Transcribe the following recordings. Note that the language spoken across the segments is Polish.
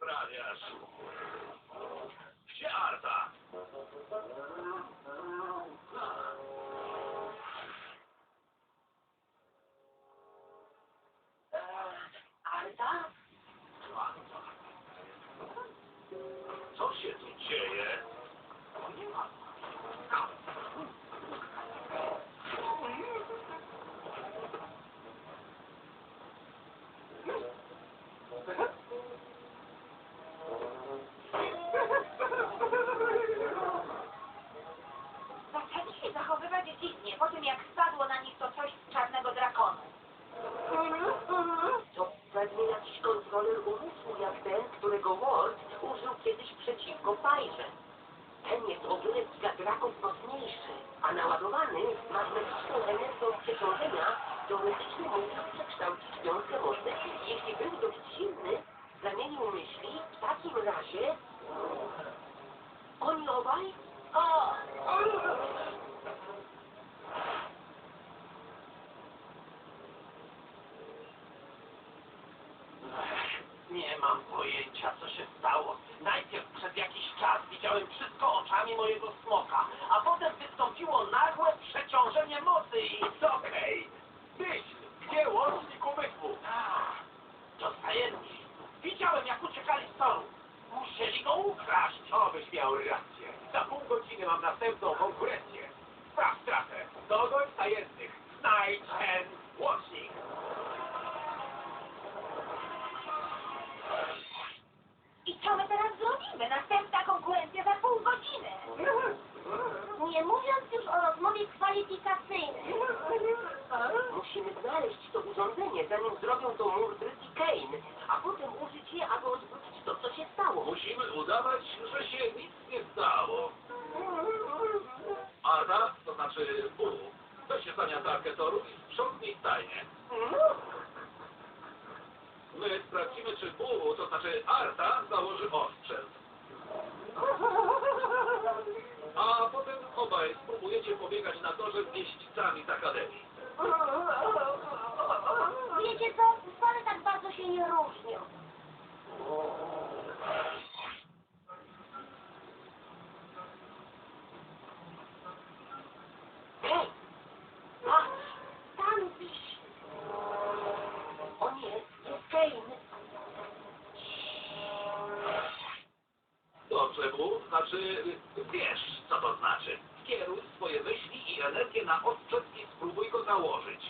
wyprawiasz? Gdzie przeciwko Fajrze. Ten jest o wiele draków mocniejszy, a naładowany magnetyczną energią przeciążenia teoretycznie mógł przekształcić wiązkę mocy. Jeśli był dość silny, zamienił myśli, w takim razie... Oni obaj? O! Nie mam pojęcia, co się stało. Najpierw przez jakiś czas widziałem wszystko oczami mojego smoka, a potem wystąpiło nagłe przeciążenie mocy i... Okej. Myśl, gdzie łącznik umysłu? A, to tajemni. Widziałem, jak uciekali z toru. Musieli go ukraść. Obyś miał rację. Za pół godziny mam następną konkurencję. Sprawdź trasę. Dogoń tajemnych. Znajdź ten To znaczy Bu, weź się zamiatarkę toru i sprzątnij stajnie. My sprawdzimy, czy Bu, to znaczy Arta, założy osprzęt. A potem obaj spróbujecie pobiegać na torze z jeźdźcami z Akademii. Wiecie co? Bu, znaczy wiesz, co to znaczy. Skieruj swoje myśli i energię na osprzęt i spróbuj go założyć.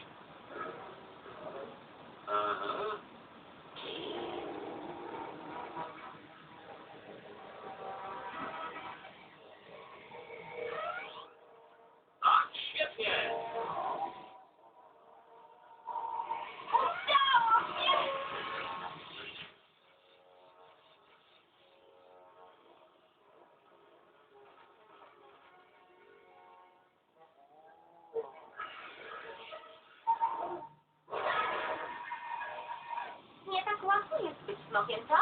Co?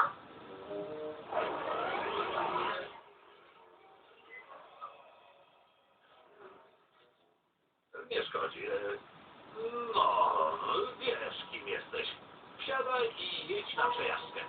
Nie szkodzi. e, No, wiesz, kim jesteś. Wsiadaj i jedź na przejażdżkę.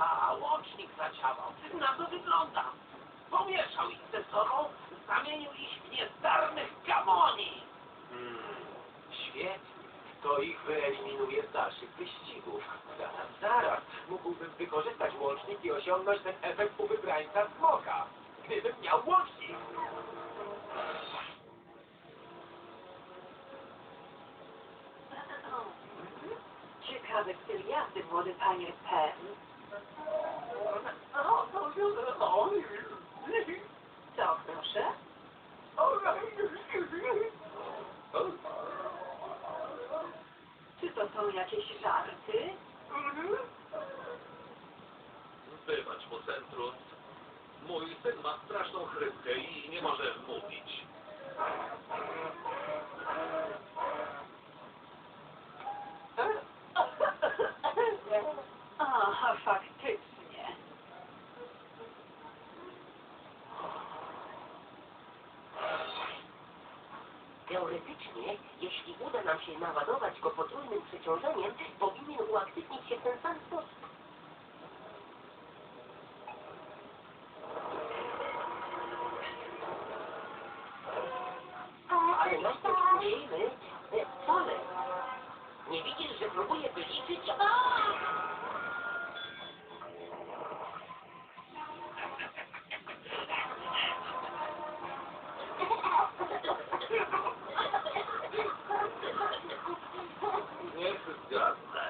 Chyba łącznik zadziałał. Na to wygląda. pomieszał ich ze sobą, zamienił ich w niezdarnych gamoni. Hmm, świetnie. To ich wyeliminuje z dalszych wyścigów. Zaraz, zaraz. Mógłbym wykorzystać łącznik i osiągnąć ten efekt u wybrańca smoka. Gdybym miał łącznik. Ciekawy styl jazdy, młody panie Penn. To Co? Czy to są jakieś żarty? Wybacz mu, Centrus. Mój syn ma straszną chrypkę i Teoretycznie, jeśli uda nam się naładować go potrójnym przeciążeniem, powinien uaktywnić się w ten sam sposób. Ale najpierw musimy... E, Solek, nie widzisz, że próbuję wyliczyć... Polsce.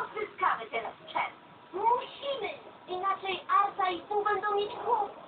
Odzyskamy teraz czas. Musimy, inaczej Arta i Tu będą mieć kłopot.